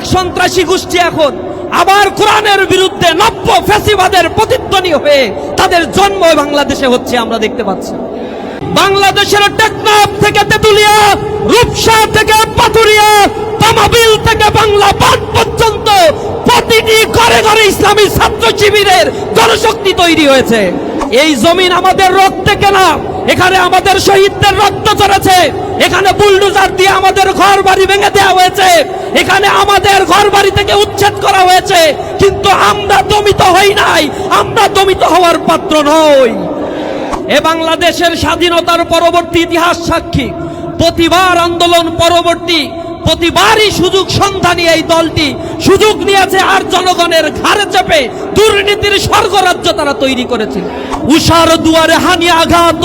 এক সন্ত্রাসী গোষ্ঠী এখন আবার কোরআনের বিরুদ্ধে নব্য ফ্যাসিবাদের প্রতিধ্বনি হয়ে তাদের জন্ম বাংলাদেশে হচ্ছে আমরা দেখতে পাচ্ছি। বাংলাদেশের টেকনাফ থেকে তেতুলিয়া, রূপসা থেকে পাথুরিয়া, তামাবিল থেকে বাংলা বাদ পর্যন্ত প্রতিটি ঘরে ঘরে ইসলামী ছাত্র শিবিরের জনশক্তি তৈরি হয়েছে। এই জমিন আমাদের রক্তে কেনা। এখানে আমাদের শহীদদের রক্ত চড়েছে। এখানে বুলডোজার দিয়ে আমাদের ঘর বাড়ি ভেঙে দেওয়া হয়েছে। এখানে আমাদের ঘর বাড়ি থেকে উচ্ছেদ করা হয়েছে। কিন্তু আমরা দমিত হই নাই। আমরা দমিত হওয়ার পাত্র নই। এ বাংলাদেশের স্বাধীনতার পরবর্তী ইতিহাস সাক্ষী। প্রতিবার আন্দোলন পরবর্তী প্রতিবারই সুযোগ সন্ধানী এই দলটি। সুযোগ নিয়েছে আর জনগণের ঘাড়ে চেপে দুর্নীতির স্বর্গরাজ্য তারা তৈরি করেছে। উষার দুয়ারে হানি আঘাত,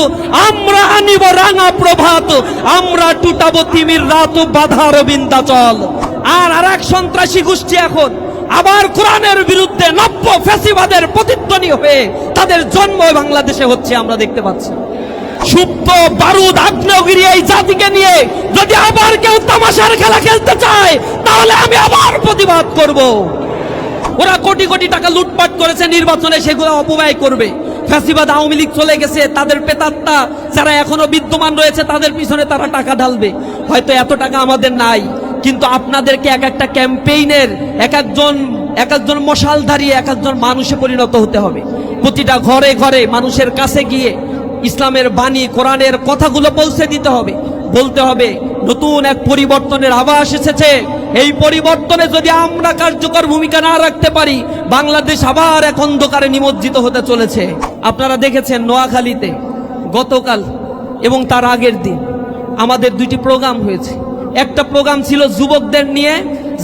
আমরা আনিব রাঙা প্রভাত, আমরা টুটাবো তিমির রাত, বাধার বিন্দাচল আর আর এক সন্ত্রাসী গোষ্ঠী এখন, আবার কোরআনের বিরুদ্ধে নব্য ফ্যাসিবাদের প্রতিধ্বনি হয়ে তাদের জন্ম বাংলাদেশে হচ্ছে, আমরা দেখতে পাচ্ছি। সুপ্ত, বারুদ, আগ্নেয়গিরি এই জাতিকে নিয়ে যদি আবার কেউ তামাশার খেলা খেলতে চায়, তাহলে আমি আবার প্রতিবাদ করব। ওরা কোটি কোটি টাকা লুটপাট করেছে নির্বাচনে, সেগুলো অপব্যয় করবে। ফ্যাসিবাদ আওয়ামী লীগ চলে গেছে, তাদের পেতাত্তা, যারা এখনও বিদ্যমান রয়েছে, তাদের পিছনে তারা টাকা ঢালবে। হয়তো এত টাকা আমাদের নাই, কিন্তু আপনাদেরকে এক একটা ক্যাম্পেইনের এক একজন এক একজন মশালধারী এক একজন মানুষে পরিণত হতে হবে। প্রতিটা ঘরে ঘরে মানুষের কাছে গিয়ে ইসলামের বাণী, কোরআনের কথাগুলো পৌঁছে দিতে হবে। বলতে হবে, নতুন এক পরিবর্তনের আভাস এসেছে। এই পরিবর্তনে যদি আমরা কার্যকর ভূমিকা না রাখতে পারি, বাংলাদেশ আবার এক অন্ধকারে নিমজ্জিত হতে চলেছে। আপনারা দেখেছেন নোয়াখালীতে গতকাল এবং তার আগের দিন আমাদের দুইটি প্রোগ্রাম হয়েছে। একটা প্রোগ্রাম ছিল যুবকদের নিয়ে,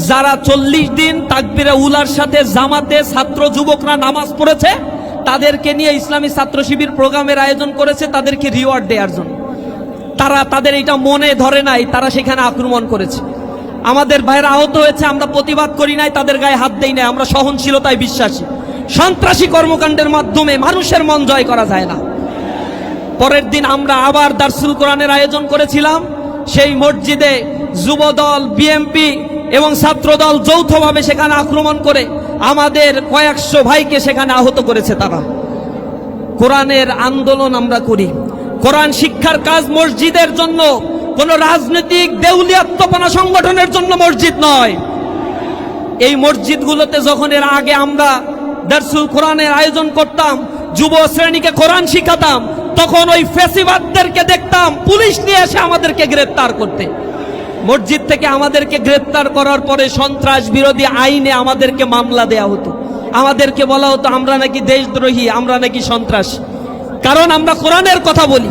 যারা চল্লিশ দিন তাকবিরে উলার সাথে জামাতে ছাত্র যুবকরা নামাজ পড়েছে তাদেরকে নিয়ে ইসলামী ছাত্র শিবির প্রোগ্রামের আয়োজন করেছে, তাদেরকে রিওয়ার্ড দেওয়ার জন্য। তারা, তাদের এটা মনে ধরে নাই, তারা সেখানে আক্রমণ করেছে। আমাদের ভাইরা আহত হয়েছে, আমরা প্রতিবাদ করি নাই, তাদের গায়ে হাত দেই নাই, আমরা সহনশীলতায় বিশ্বাসী। সন্ত্রাসী কর্মকাণ্ডের মাধ্যমে মানুষের মন জয় করা যায় না। পরের দিন আমরা আবার দার্সুল কোরআনের আয়োজন করেছিলাম। সেই মসজিদে যুবদল, বিএমপি এবং ছাত্রদল যৌথভাবে সেখানে আক্রমণ করে আমাদের কয়েকশো ভাইকে সেখানে আহত করেছে তারা। কোরআনের আন্দোলন আমরা করি। কোরআন শিক্ষার কাজ মসজিদের জন্য, কোন রাজনৈতিক দেউলিয়াত্মপনা সংগঠনের জন্য মসজিদ নয়। এই মসজিদগুলোতে যখন এর আগে আমরা দারসুল কোরআনের আয়োজন করতাম, যুব শ্রেণীকে কোরআন শিখাতাম, তখন ওই ফেসিবাদদেরকে দেখতাম, পুলিশ নিয়ে এসে আমাদেরকে গ্রেপ্তার করতে। মসজিদ থেকে আমাদেরকে গ্রেপ্তার করার পরে সন্ত্রাস বিরোধী আইনে আমাদেরকে মামলা দেয়া হতো। আমাদেরকে বলা হতো, আমরা নাকি দেশদ্রোহী, আমরা নাকি সন্ত্রাস। কারণ আমরা কোরআনের কথা বলি।